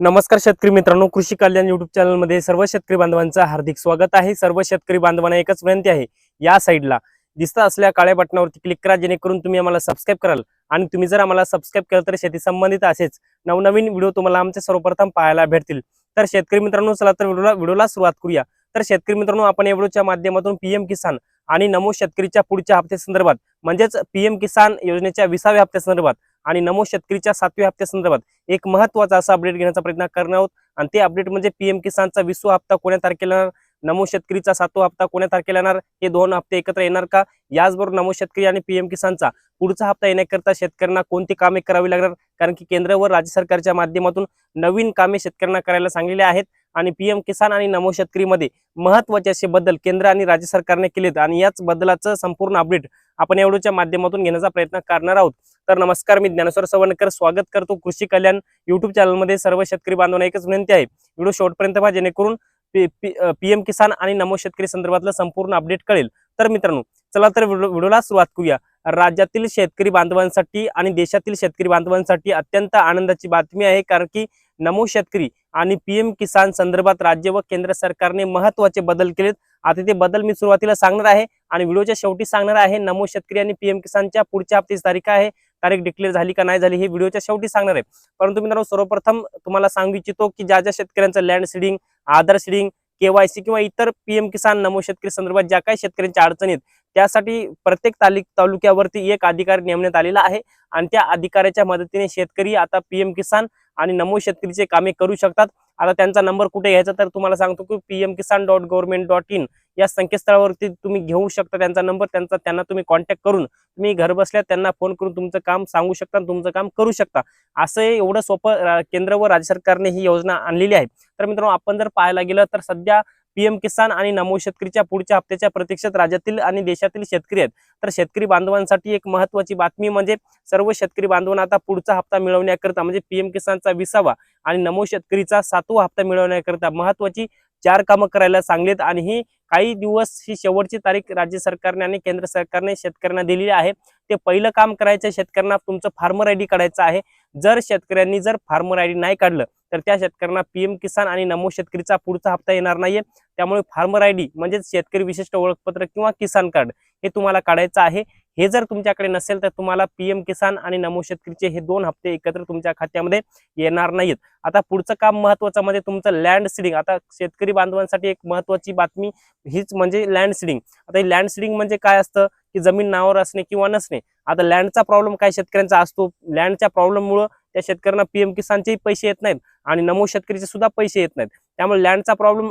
नमस्कार शेतकरी मित्रांनो कृषी कल्याण युट्यूब चॅनलमध्ये सर्व शेतकरी बांधवांचं हार्दिक स्वागत आहे. सर्व शेतकरी बांधवांना एकच विनंती आहे या साईडला दिसत असल्या काळ्या बटनावरती क्लिक करा जेणेकरून तुम्ही आम्हाला सबस्क्राईब कराल. आणि तुम्ही जर आम्हाला सबस्क्राईब केलं तर शेती संबंधित असेच नवनवीन व्हिडिओ तुम्हाला आमच्या सर्वप्रथम पाहायला भेटतील. तर शेतकरी मित्रांनो चला तर व्हिडिओला व्हिडिओला सुरुवात करूया. तर शेतकरी मित्रांनो आपण या व्हिडिओच्या माध्यमातून पीएम किसान आणि नमो शेतकरीच्या पुढच्या हप्त्यासंदर्भात म्हणजेच पीएम किसान योजनेच्या विसाव्या हप्त्यासंदर्भात आणि नमो शेतकरीच्या सातव्या हप्त्या संदर्भात एक महत्त्वाचा असा अपडेट घेण्याचा प्रयत्न करणार आहोत. आणि ते अपडेट म्हणजे पीएम किसानचा विसवा हप्ता कोण्या तारखेला नमो शेतकरीचा सातवा हप्ता कोण्या तारखेला येणार? हे दोन हप्ते एकत्र येणार का? याचबरोबर नमो शेतकरी आणि पीएम किसानचा पुढचा हप्ता येण्याकरता शेतकऱ्यांना कोणती कामे करावी लागणार? कारण की केंद्र व राज्य सरकारच्या माध्यमातून नवीन कामे शेतकऱ्यांना करायला सांगलेले आहेत. आणि पीएम किसान आणि नमो शेतकरीमध्ये महत्त्वाचे असे बदल केंद्र आणि राज्य सरकारने केलेत. आणि याच बदलाचं संपूर्ण अपडेट आपण एवढ्याच्या माध्यमातून घेण्याचा प्रयत्न करणार आहोत. तर नमस्कार मी ज्ञानेश्वर सवणकर स्वागत करतो कृषी कल्याण युट्यूब चॅनलमध्ये सर्व शेतकरी बांधवांना एकच विनंती आहे. व्हिडिओ शेवटपर्यंत पहा जेणेकरून पीएम किसान आणि नमो शेतकरी संदर्भातलं संपूर्ण अपडेट कळेल. तर मित्रांनो चला तर व्हिडिओला सुरुवात करूया. राज्यातील शेतकरी बांधवांसाठी आणि देशातील शेतकरी बांधवांसाठी अत्यंत आनंदाची बातमी आहे कारण की नमो शेतकरी आणि पीएम किसान संदर्भात राज्य व केंद्र सरकारने महत्त्वाचे बदल केलेत. आता ते बदल मी सुरुवातीला सांगणार आहे आणि व्हिडिओच्या शेवटी सांगणार आहे. नमो शेतकरी आणि पीएम किसानच्या पुढच्या हप्त्याची तारीख आहे. तारीख डिक्लेअर झाली का नाही झाली हे व्हिडिओच्या शेवटी सांगणार आहे. परंतु मित्रांनो सर्वप्रथम तुम्हाला सांगू इच्छितो की ज्या ज्या शेतकऱ्यांचं land seeding Aadhaar seeding KYC किंवा इतर पीएम किसान नमो शेतकरी संदर्भात ज्या काही शेतकऱ्यांच्या अडचणी आहेत त्यासाठी प्रत्येक तालुक तालुक्यावरती एक अधिकारी नेमण्यात आलेला आहे. आणि त्या अधिकाऱ्याच्या मदतीने शेतकरी आता पीएम किसान आणि नमो शेतकरीचे कामे करू शकतात. आता त्यांचा नंबर कुठे घ्यायचा तर तुम्हाला सांगतो की PM Kisan dot government dot in या संकेतस्थळावरती तुम्ही घेऊ शकता त्यांचा नंबर त्यांचा त्यांना तुम्ही कॉन्टॅक्ट करून तुम्ही घर बसल्या त्यांना फोन करून तुमचं काम सांगू शकता तुमचं काम करू शकता. असं एवढं सोपं केंद्र व राज्य सरकारने ही योजना आणलेली आहे. तर मित्रांनो आपण जर पाहायला गेलं तर सध्या पीएम किसान आणि नमो शेतकरीच्या पुढच्या हप्त्याच्या प्रतीक्षेत राज्यातील आणि देशातील शेतकरी आहेत. तर शेतकरी बांधवांसाठी एक महत्वाची बातमी म्हणजे सर्व शेतकरी बांधवांना आता पुढचा हप्ता मिळवण्याकरता म्हणजे पीएम किसानचा विसावा. आणि नमो शेतकरीचा सातवा हप्ता मिळवण्याकरिता महत्वाची चार कामं करायला सांगलेत आणि ही काही दिवस ही शेवटची तारीख राज्य सरकारने आणि केंद्र सरकारने शेतकऱ्यांना दिलेली आहे. ते पहिलं काम करायचं शेतकऱ्यांना तुमचं फार्मर आय डी काढायचं आहे. जर शेतकऱ्यांनी जर फार्मर आय डी नाही काढलं तर त्या शेतकऱ्यांना पीएम किसान आणि नमो शेतकरीचा पुढचा हप्ता येणार नाहीये. त्यामुळे फार्मर आय डी म्हणजेच शेतकरी विशिष्ट ओळखपत्र किंवा किसान कार्ड हे तुम्हाला काढायचं आहे. हे जर तुमच्याकडे नसेल तर तुम्हाला पीएम किसान आणि नमो शेतकरीचे हे दोन हप्ते एकत्र तुमच्या खात्यामध्ये येणार नाहीत. आता पुढचं काम महत्वाचं म्हणजे तुमचं लँड सिडिंग आता शेतकरी बांधवांसाठी एक महत्वाची बातमी हीच म्हणजे लँड सिडिंग आता हे लँड सिडिंग म्हणजे काय असतं? की जमीन नावावर असणे किंवा नसणे. आता लँडचा प्रॉब्लेम काय शेतकऱ्यांचा असतो? लँडच्या प्रॉब्लेममुळं त्या शेतकऱ्यांना पीएम किसानचेही पैसे येत नाहीत आणि नमो शेतकरीचे सुद्धा पैसे येत नाहीत. त्यामुळे लँडचा प्रॉब्लेम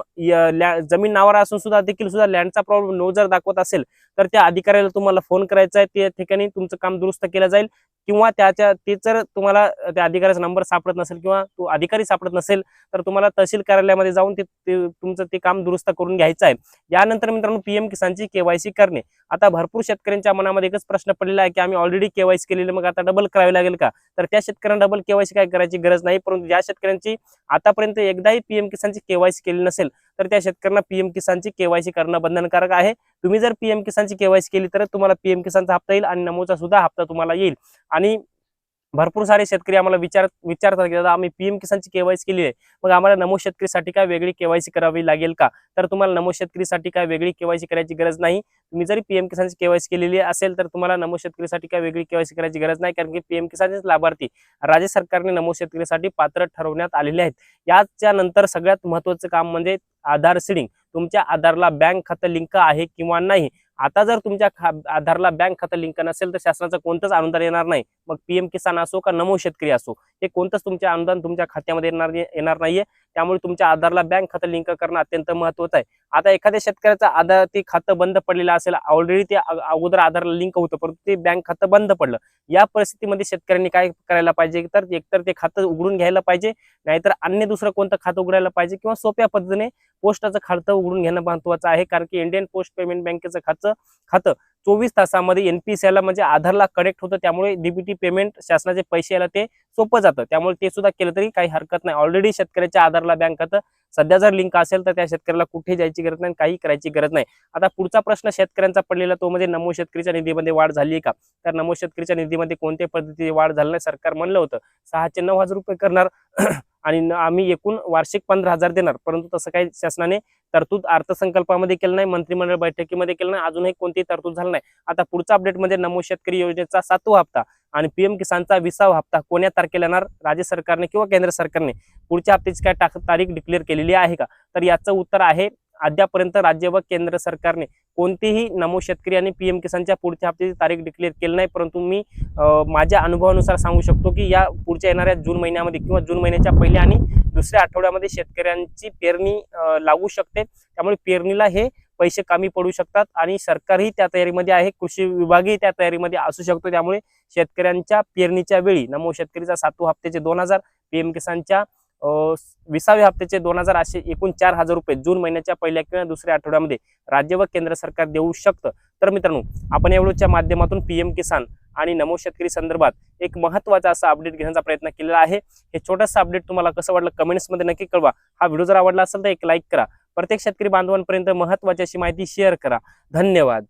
जमीन नावावर असून सुद्धा देखील सुद्धा लँडचा प्रॉब्लेम नो जर दाखवत असेल तर त्या अधिकाऱ्याला तुम्हाला फोन करायचा आहे. त्या ठिकाणी तुमचं काम दुरुस्त केलं जाईल. किंवा त्याच्या ते जर तुम्हाला त्या अधिकाऱ्याचा नंबर सापडत नसेल किंवा तो अधिकारी सापडत नसेल तर तुम्हाला तहसील कार्यालयामध्ये जाऊन ते तुमचं ते काम दुरुस्त करून घ्यायचं आहे. यानंतर मित्रांनो पीएम किसानची केवायसी करणे. आता भरपूर शेतकऱ्यांच्या मनामध्ये एकच प्रश्न पडलेला आहे की आम्ही ऑलरेडी केवायसी केलेली मग आता डबल करावी लागेल का? तर त्या शेतकऱ्यांना डबल केवायसी काय करायची गरज नाही परंतु ज्या शेतकऱ्यांची आतापर्यंत एकदाही पीएम शेतकऱ्यांची केवायसी केली नसेल तर त्या शेतकऱ्यांना पीएम किसानची केवायसी करणं बंधनकारक आहे. तुम्ही जर पीएम किसानची केवायसी केली तर तुम्हाला पीएम किसानचा हप्ता येईल आणि नमोचा सुद्धा हप्ता तुम्हाला येईल. आणि भरपूर सारे शेतकरी आम्हाला विचार विचारतात की दादा आम्ही पीएम किसानची केवायसी केली आहे मग आम्हाला नमो शेतकरीसाठी काय वेगळी केवायसी करावी लागेल का? तर तुम्हाला नमो शेतकरीसाठी काय वेगळी केवायसी करायची गरज नाही. तुम्ही जरी पीएम किसानची केवायसी केलेली असेल तर तुम्हाला नमो शेतकरीसाठी काय वेगळी केवायसी करायची गरज नाही कारण की पीएम किसानचेच लाभार्थी राज्य सरकारने नमो शेतकरीसाठी पात्र ठरवण्यात आलेले आहेत. याच्या नंतर सगळ्यात महत्वाचं काम म्हणजे आधार सिडिंग. तुमच्या आधारला बँक खातं लिंक आहे किंवा नाही आता जर तुमच्या आधारला बँक खातं लिंक नसेल तर शासनाचं कोणतंच अनुदान येणार नाही. मग पीएम किसान असो का नमो शेतकरी असो हे कोणतंच तुमचे अनुदान तुमच्या खात्यामध्ये येणार नाही- येणार नाहीये. त्यामुळे तुमच्या आधारला बँक खातं लिंक करणं अत्यंत महत्वाचं आहे. आता एखाद्या शेतकऱ्याचं आधार ते खातं बंद पडलेलं असेल ऑलरेडी ते अगोदर आधारला लिंक होतं परंतु ते बँक खातं बंद पडलं. या परिस्थितीमध्ये शेतकऱ्यांनी काय करायला पाहिजे? तर एकतर ते खातं उघडून घ्यायला पाहिजे नाहीतर अन्य दुसरं कोणतं खातं उघडायला पाहिजे किंवा सोप्या पद्धतीने पोस्टाचं खातं उघडून घेणं महत्वाचं आहे कारण की इंडियन पोस्ट पेमेंट बँकेचं खातं खातं चोवीस तासामध्ये एनपीसीआयला म्हणजे आधारला कनेक्ट होतं. त्यामुळे डीबीटी पेमेंट शासनाचे पैसे यायला ते सोपं जातं. त्यामुळे ते सुद्धा केलं तरी काही हरकत नाही. ऑलरेडी शेतकऱ्याच्या आधारला बँक खातं. सध्या जर लिंक असेल तर त्या शेतकऱ्याला कुठे जायची गरज नाही काही करायची गरज नाही. आता पुढचा प्रश्न शेतकऱ्यांचा पडलेला तो म्हणजे नमो शेतकरीच्या निधीमध्ये वाढ झाली का? तर नमो शेतकरीच्या निधीमध्ये कोणत्या पद्धतीची वाढ झाली नाही? सरकार म्हणलं होतं सहाशे नऊ हजार रुपये करणार. आणि न- आम्ही एकूण वार्षिक पंधरा हजार देणार. परंतु तसं काही शासनाने तरतूद अर्थसंकल्पामध्ये केलं नाही मंत्रिमंडळ बैठकीमध्ये केलं नाही अजूनही कोणतीही तरतूद झाली नाही. आता पुढच्या अपडेटमध्ये म्हणजे नमो शेतकरी योजनेचा सातवा हप्ता आणि पीएम किसानचा विसावा हप्ता कोण्या तारखेला येणार? राज्य सरकारने किंवा केंद्र सरकारने? पुढच्या हप्त्याची काय तारीख डिक्लेअर केलेली आहे का? तर याचं उत्तर आहे अद्यापर्यंत राज्य व केंद्र सरकारने कोणतीही नमो शेतकरी आणि पीएम किसानच्या पुढच्या हप्त्याची तारीख डिक्लेअर केली नाही. परंतु मी माझ्या अनुभवानुसार सांगू शकतो की या पुढच्या येणाऱ्या जून महिन्यामध्ये किंवा जून महिन्याच्या पहिल्या आणि दुसऱ्या आठवड्यामध्ये शेतकऱ्यांची पेरणी लागू शकते. त्यामुळे पेरणीला हे पैसे कमी पडू शकतात आणि सरकारही त्या तयारीमध्ये आहे. कृषी विभागही त्या तयारीमध्ये असू शकतो. त्यामुळे शेतकऱ्यांच्या पेरणीच्या वेळी नमो शेतकरीचा सातू हप्त्याचे दोन हजार पीएम किसानच्या विसाव्या हप्त्याचे दोन हजार असे एकूण चार हजार रुपये जून महिन्याच्या पहिल्या किंवा दुसऱ्या आठवड्यामध्ये राज्य व केंद्र सरकार देऊ शकतं. तर मित्रांनो आपण या माध्यमातून पीएम किसान आणि नमो शेतकरी संदर्भात एक महत्त्वाचा असा अपडेट घेण्याचा प्रयत्न केलेला आहे. हे छोटंसं अपडेट तुम्हाला कसं वाटलं कमेंट्समध्ये नक्की कळवा. हा व्हिडिओ जर आवडला असेल तर एक लाईक करा. प्रत्येक शेतकरी बांधवांपर्यंत महत्वाची अशी माहिती शेअर करा. धन्यवाद.